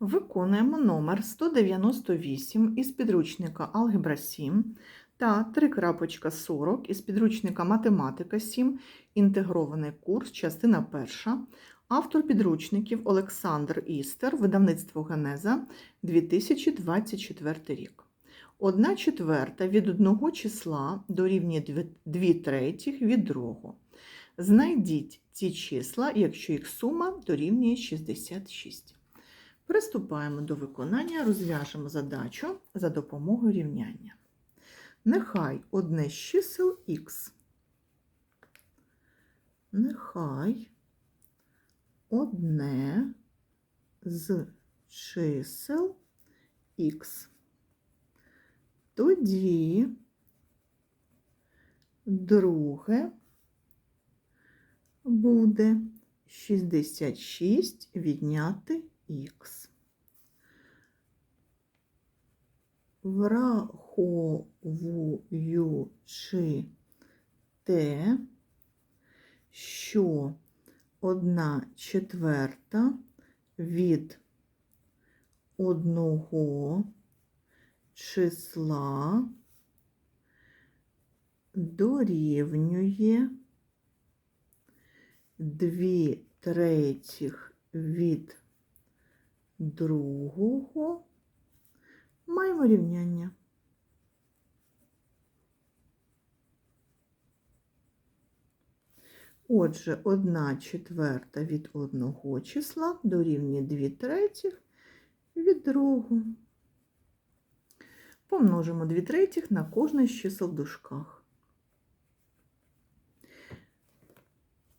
Виконуємо номер 198 із підручника Алгебра 7 та 3.40 із підручника Математика 7, інтегрований курс, частина 1. Автор підручників Олександр Істер, видавництво Генеза, 2024 рік. Одна четверта від одного числа дорівнює 2 третіх від другого. Знайдіть ці числа, якщо їх сума дорівнює 66. Приступаємо до виконання, розв'яжемо задачу за допомогою рівняння. Нехай одне з чисел х. Нехай одне з чисел х. Тоді друге буде 66 відняти х. Враховуючи те, що одна четверта від одного числа дорівнює дві третіх від другого маємо рівняння. Отже, одна четверта від одного числа дорівнює 2 третіх від другого. Помножимо 2 третіх на кожне з чисел в дужках.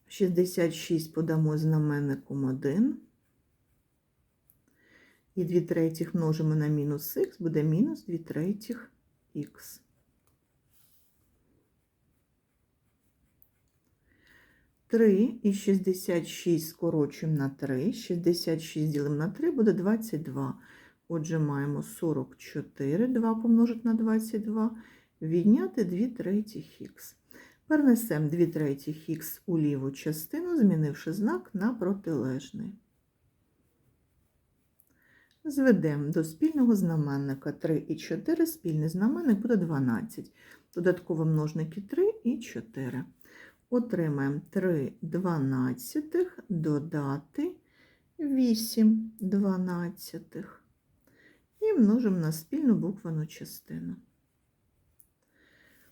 66 подамо знаменником 1. І 2 третіх множимо на мінус х, буде мінус 2 третіх х. Три і 66 скорочуємо на 3. 66 ділимо на 3 буде 22. Отже, маємо 44, 2 помножити на 22, відняти 2 третіх х. Перенесемо 2 третіх х у ліву частину, змінивши знак на протилежний. Зведемо до спільного знаменника 3 і 4, спільний знаменник буде 12. Додатково множники 3 і 4. Отримаємо 3 дванадцятих додати 8 дванадцятих. І множимо на спільну буквену частину.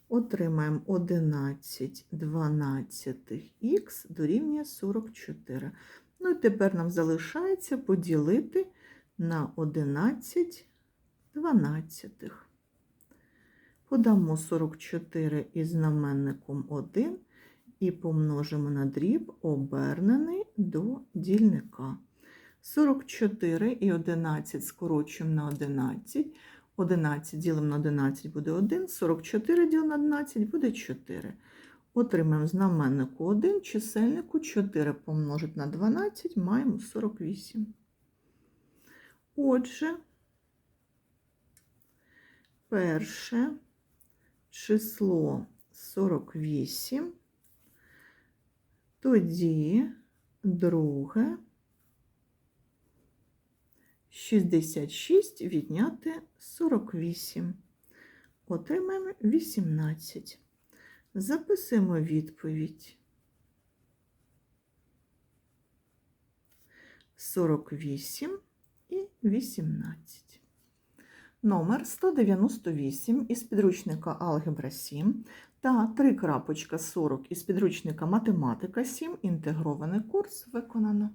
Отримаємо 11 дванадцятих х дорівнює 44. Ну і тепер нам залишається поділити на 11 дванадцятих. Подамо 44 із знаменником 1 і помножимо на дріб, обернений до дільника. 44 і 11 скорочуємо на 11. 11 ділимо на 11 буде 1, 44 ділимо на 11 буде 4. Отримаємо знаменнику 1, чисельнику 4 помножити на 12, маємо 48. Отже, перше число 48, тоді друге 66 відняти 48. Отримаємо 18. Записуємо відповідь. 48 і 18. Номер 198 із підручника Алгебра 7 та 3.40 із підручника Математика 7. Інтегрований курс виконано.